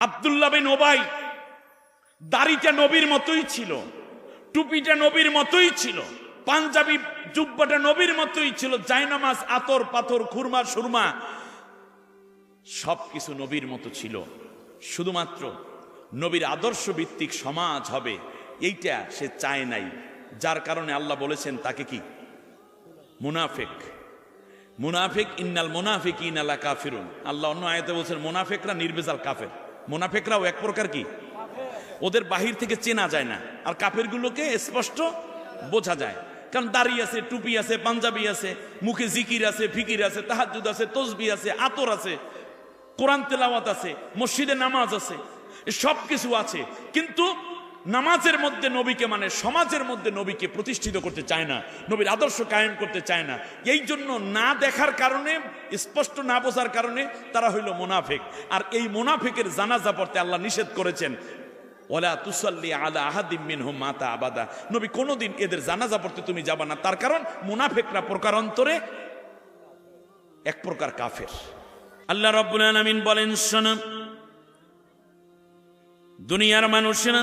আবদুল্লাহ বিন ওবাই, দাড়িটা নবীর মতোই ছিল, টুপিটা নবীর মতোই ছিল, পাঞ্জাবি জুব্বাটা নবীর মতোই ছিল, জায়নামাজ, আতর, পাথর, খুরমা, সুরমা, সবকিছু নবীর মতো ছিল। শুধুমাত্র নবীর আদর্শ ভিত্তিক সমাজ হবে, এইটা সে চায় নাই। যার কারণে আল্লাহ বলেছেন তাকে কি? মুনাফেক। মুনাফিক, ইন্নাল মুনাফিক ইনালা কাফিরুন আল্লাহ অন্য আয়তে বলছেন, মুনাফেকরা নির্বেজাল কাফের। মুনাফেকরাও এক প্রকার কি? ওদের বাহির থেকে চেনা যায় না। আর কাফের গুলোকে স্পষ্ট বোঝা যায়। কারণ দাড়ি আছে, টুপি আছে, পাঞ্জাবি আছে, মুখে জিকির আছে, ফিকির আছে তাহাজুদ আছে, তসবি আছে, আতর আছে, কোরআন তেলাওয়াত আছে, মসজিদে নামাজ আছে সব কিছু আছে। কিন্তু নামাজের মধ্যে নবীকে মানে সমাজের মধ্যে নবীকে প্রতিষ্ঠিত করতে চায় না, নবীর আদর্শ কায়েম করতে চায় না। এই জন্য না দেখার কারণে, স্পষ্ট না বোঝার কারণে তারা হইল মোনাফেক। আর এই মোনাফেকের জানাজা পড়তে আল্লাহ নিষেধ করেছেন ওলা তুসাল্লি আলা আহাদিম মিনহুম মাতা আবাদা। নবী কোনোদিন এদের জানাজা পড়তে তুমি যাবা না। তার কারণ, মুনাফেকরা প্রকারান্তরে এক প্রকার কাফের। আল্লাহ রব্বুল আলামিন বলেন, শোনো, দুনিয়ার মানুষেরা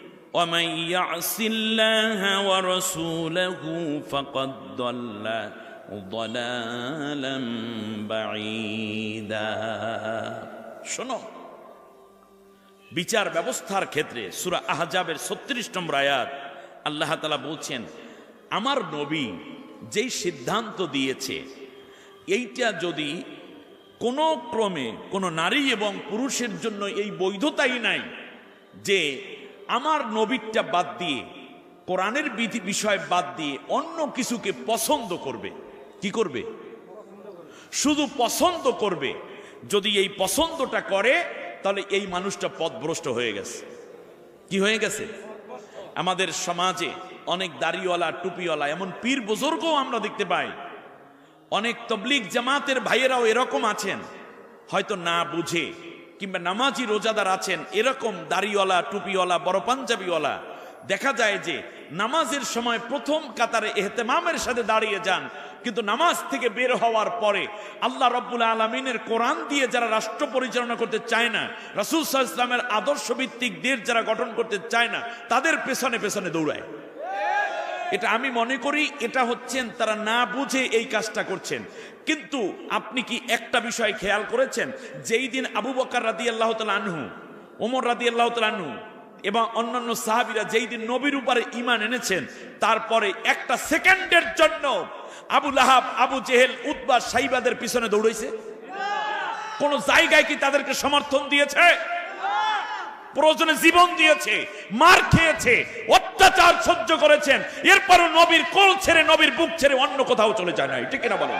ومن يعص الله ورسوله فقد ضل ضلالا بعيدا শোনো বিচার ব্যবস্থার ক্ষেত্রে সুরা আহজাবের ছত্রিশ নম্বর আয়াত আল্লাহ তালা বলছেন আমার নবী যেই সিদ্ধান্ত দিয়েছে এইটা যদি কোনো ক্রমে কোনো নারী এবং পুরুষের জন্য এই বৈধতাই নাই যে আমার নবীরটা বাদ দিয়ে, কোরআনের বিধি বিষয় বাদ দিয়ে অন্য কিছুকে পছন্দ করবে। কি করবে? শুধু পছন্দ করবে। যদি এই পছন্দটা করে, তাহলে এই মানুষটা পথভ্রষ্ট হয়ে গেছে। কি হয়ে গেছে? আমাদের সমাজে অনেক দাড়িওয়ালা, টুপিওয়ালা, এমন পীর বুজুর্গও আমরা দেখতে পাই। অনেক তবলিক জামাতের ভাইয়েরাও এরকম আছেন। হয়তো না বুঝে কিংবা নামাজি রোজাদার আছেন, এরকম দাড়িওয়ালা, টুপিওয়ালা, বড় পাঞ্জাবিওয়ালা, দেখা যায় যে নামাজের সময় প্রথম কাতারে এহতেমামের সাথে দাঁড়িয়ে যান, কিন্তু নামাজ থেকে বের হওয়ার পরে আল্লাহ রব্বুল আলমিনের কোরআন দিয়ে যারা রাষ্ট্র পরিচালনা করতে চায় না, রাসুল সাহা ইসলামের আদর্শ ভিত্তিক দেশ যারা গঠন করতে চায় না, তাদের পেছনে পেছনে দৌড়ায়। এটা আমি মনে করি, এটা হচ্ছেন তারা না বুঝে এই কাজটা করছেন। কিন্তু আপনি কি একটা বিষয় খেয়াল করেছেন? যেই দিন আবু বকার রাদি আল্লাহ আনহু, ওমর রাদি আল্লাহ আনহু এবং অন্যান্য সাহাবিরা যেই দিন নবীর উপরে ইমান এনেছেন, তারপরে একটা সেকেন্ডের জন্য আবু লাহাব, আবু জেহেল উদ্বা সাইবাদের পিছনে দৌড়াইছে। কোন জায়গায় কি তাদেরকে সমর্থন দিয়েছে? প্রয়োজনে জীবন দিয়েছে, মার খেয়েছে, অত্যাচার সহ্য করেছেন। এরপরও নবীর কোল ছেড়ে, নবীর বুক ছেড়ে অন্য কোথাও চলে যায় নাই। ঠিক না বলেন?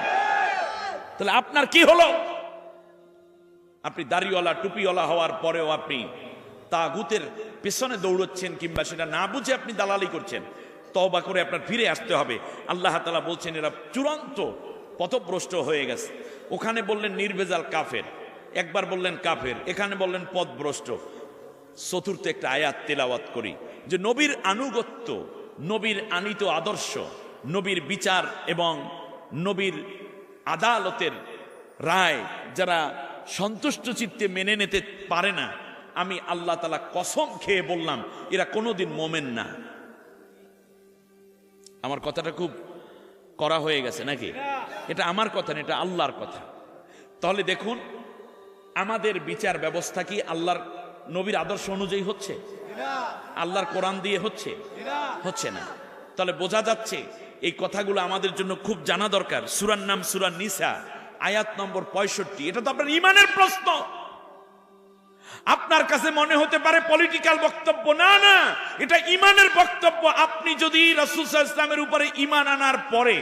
তাহলে আপনার কি হলো? আপনি দাড়িওয়ালা, টুপিওয়ালা হওয়ার পরেও আপনি তাগুতের পেছনে দৌড়চ্ছেন কিংবা সেটা না বুঝে আপনি দালালি করছেন। তবা করে আপনার ফিরে আসতে হবে। আল্লাহ তালা বলছেন, এরা চূড়ান্ত পথভ্রষ্ট হয়ে গেছে। ওখানে বললেন নির্ভেজাল কাফের। একবার বললেন, কাফের। এখানে বললেন, পথভ্রষ্ট। চতুর্থ একটা আয়াত তেলাওয়াত করি। যে নবীর আনুগত্য, নবীর আনিত আদর্শ, নবীর বিচার এবং নবীর আদালতের রায় যারা সন্তুষ্ট চিত্তে মেনে নিতে পারে না, আমি আল্লাহ তালা কসম খেয়ে বললাম, এরা কোনোদিন মোমেন না। আমার কথাটা খুব করা হয়ে গেছে নাকি? এটা আমার কথা না, এটা আল্লাহর কথা। তাহলে দেখুন, আমাদের বিচার ব্যবস্থা কি আল্লাহর নবীর আদর্শ অনুযায়ী হচ্ছে? আল্লাহর কোরআন দিয়ে হচ্ছে? হচ্ছে না। তাহলে বোঝা যাচ্ছে এই কথাগুলো আমাদের জন্য খুব জানা দরকার। সুরার নাম সুরান নিসা, আয়াত নম্বর পঁয়ষট্টি। এটা তো আপনার ইমানের প্রশ্ন। আপনার কাছে মনে হতে পারে পলিটিক্যাল বক্তব্য। না না, এটা ইমানের বক্তব্য। আপনি যদি রাসুল ইসলামের উপরে ইমান আনার পরে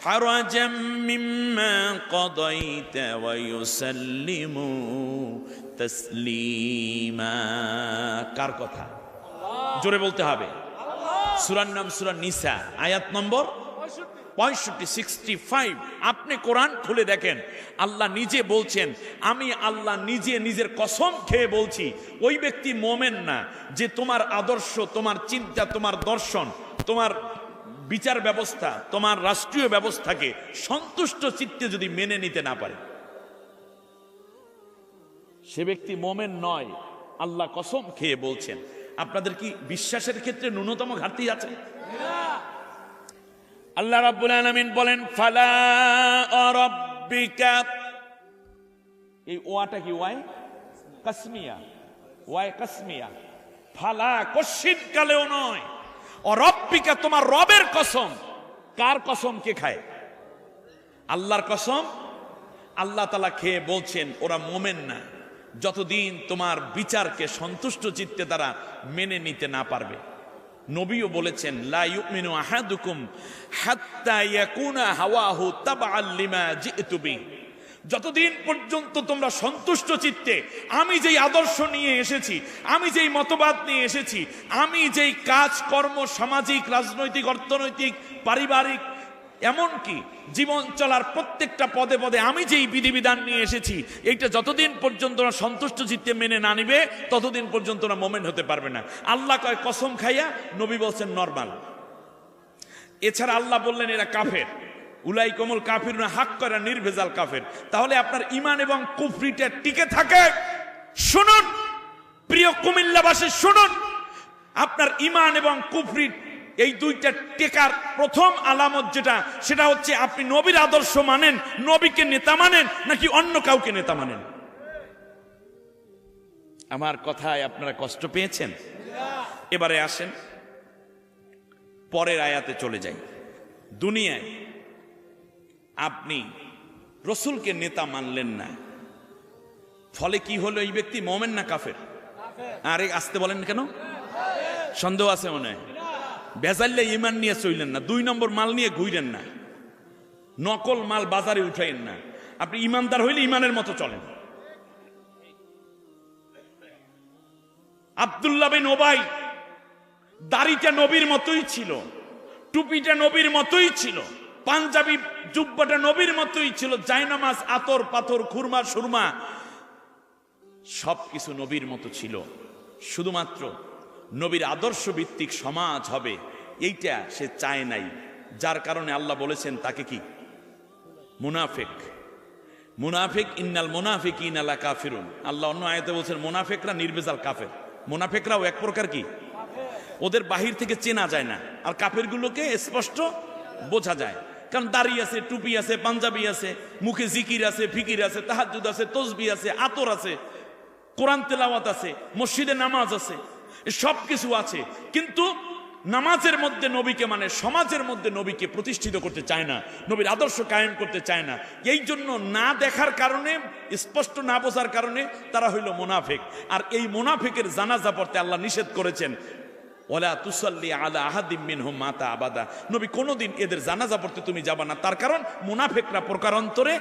حرجا مما قضيت ويسلموا تسليما কার কথা জোরে বলতে হবে সুরার নাম সুরা নিসা আয়াত নম্বর পঁয়ষট্টি সিক্সটি ফাইভ আপনি কোরআন খুলে দেখেন আল্লাহ নিজে বলছেন আমি আল্লাহ নিজে নিজের কসম খেয়ে বলছি ওই ব্যক্তি মোমেন না যে তোমার আদর্শ তোমার চিন্তা তোমার দর্শন তোমার বিচার ব্যবস্থা, তোমার রাষ্ট্রীয় ব্যবস্থাকে সন্তুষ্ট চিত্তে যদি মেনে নিতে না পারে। সে ব্যক্তি মোমেন নয়, আল্লাহ কসম খেয়ে বলছেন। আপনাদের কি বিশ্বাসের ক্ষেত্রে ন্যূনতম ঘাটতি আছে? আল্লাহ রাব্বুল আলামিন বলেন, ফালা এই ওয়াটা কি ওয়াই? কাসমিয়া। ওয়াই কাসমিয়া। ফালা কশিন নয়। অরব্বিকা তোমার রবের কসম। কার কসম কে খায়? আল্লাহর কসম? আল্লাহ তালা খেয়ে বলছেন, ওরা মোমেন না। যতদিন তোমার বিচারকে সন্তুষ্ট চিত্তে তারা মেনে নিতে না পারবে। নবীও বলেছেন, লা ইউমিনু আহাদুকুম হাত্তা ইয়াকুনা হাওয়াহু তাবআল লিমা জিতু বি যতদিন পর্যন্ত তোমরা সন্তুষ্ট চিত্তে, আমি যেই আদর্শ নিয়ে এসেছি, আমি যেই মতবাদ নিয়ে এসেছি, আমি যেই কাজ, কর্ম, সামাজিক, রাজনৈতিক, অর্থনৈতিক, পারিবারিক, এমনকি জীবন চলার প্রত্যেকটা পদে পদে আমি যেই বিধিবিধান নিয়ে এসেছি, এইটা যতদিন পর্যন্ত ওরা সন্তুষ্ট চিত্তে মেনে না নিবে, ততদিন পর্যন্ত ওরা মোমেন্ট হতে পারবে না। আল্লাহ কয়, কসম খাইয়া নবী বলছেন, নর্মাল। এছাড়া আল্লাহ বললেন, এরা কাফের। উলাই কমল কাফির না হাক করা নির্ভেজাল কাফের। তাহলে আপনার ইমান এবং কুফরিটা টিকে থাকে। শুনুন, প্রিয় কুমিল্লাবাসী, শুনুন। আপনার ইমান এবং কুফরি এই দুইটা টেকার প্রথম আলামত যেটা, সেটা হচ্ছে আপনি নবীর আদর্শ মানেন, নবীকে নেতা মানেন, নাকি অন্য কাউকে নেতা মানেন? আমার কথায় আপনারা কষ্ট পেয়েছেন? এবারে আসেন, পরের আয়াতে চলে যাই। দুনিয়ায় আপনি রসুলকে নেতা মানলেন না। ফলে কি হলো এই ব্যক্তি? মোমেন না কাফের? আরে আসতে বলেন কেন? সন্দেহ আছে মনে হয়। বেজাল্লে ইমান নিয়ে চইলেন না, দুই নম্বর মাল নিয়ে ঘুইলেন না। নকল মাল বাজারে উঠাইন না। আপনি ইমানদার হইলে ইমানের মতো চলেন। আবদুল্লাহ বিন ওবাই দাড়িটা নবীর মতোই ছিল, টুপিটা নবীর মতোই ছিল। পাঞ্জাবি জুব্বাটা নবীর মতোই ছিল, জায়নামাজ, আতর, পাথর, খুরমা, সুরমা। সবকিছু নবীর মতো ছিল। শুধুমাত্র নবীর আদর্শ ভিত্তিক সমাজ হবে, এইটা সে চায় নাই। যার কারণে আল্লাহ বলেছেন তাকে কি? মুনাফেক। মুনাফিক, ইন্নাল মুনাফিক ইনালা কাফিরুন আল্লাহ অন্য আয়তে বলছেন, মুনাফেকরা নির্বেজাল কাফের। মুনাফেকরাও এক প্রকার কি? ওদের বাহির থেকে চেনা যায় না। আর কাফেরগুলোকে স্পষ্ট বোঝা যায়। কারণ দাড়ি আছে, টুপি আছে, পাঞ্জাবি আছে, মুখে জিকির আছে, ফিকির আছে তাহাজুদ আছে, তসবি আছে, আতর আছে, কোরআন তেলাওয়াত আছে, মসজিদে নামাজ আছে সব কিছু আছে। কিন্তু নামাজের মধ্যে নবীকে মানে সমাজের মধ্যে নবীকে প্রতিষ্ঠিত করতে চায় না, নবীর আদর্শ কায়েম করতে চায় না। এই জন্য না দেখার কারণে, স্পষ্ট না বোঝার কারণে তারা হইল মোনাফেক। আর এই মোনাফেকের জানাজা পড়তে আল্লাহ নিষেধ করেছেন ওলা তুসাল্লি আলা আহাদিম মিনহুম মাতা আবাদা। নবী কোনোদিন এদের জানাজা পড়তে তুমি যাবা না। তার কারণ মুনাফেকরা প্রকারান্তরে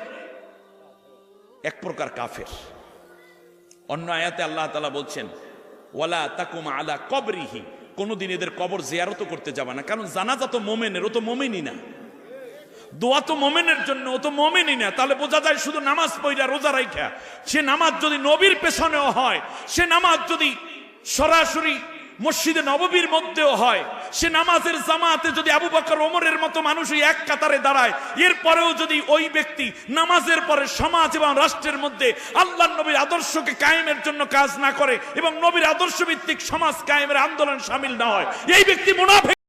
এক প্রকার কাফের। অন্য আয়াতে আল্লাহ তালা বলছেন, ওয়ালা তাকুম আলা কবরিহি। কোনোদিন এদের কবর জিয়ারত করতে যাবা না। কারণ জানাজা তো মোমেনের, ও তো মোমেনই না। দোয়া তো মোমেনের জন্য, ও তো মোমেনই না। তাহলে বোঝা যায় শুধু নামাজ পড়া রোজা রাইখা। সে নামাজ যদি নবীর পেছনেও হয়, সে নামাজ যদি সরাসরি মসজিদে নববীর মধ্যেও হয়। সে নামাজের জামাতে যদি আবু বকর ওমরের মতো মানুষই এক কাতারে দাঁড়ায়, এরপরেও যদি ওই ব্যক্তি নামাজের পরে সমাজ এবং রাষ্ট্রের মধ্যে আল্লাহ নবীর আদর্শকে কায়েমের জন্য কাজ না করে এবং নবীর আদর্শ ভিত্তিক সমাজ কায়েমের আন্দোলন সামিল না হয়, এই ব্যক্তি মুনাফে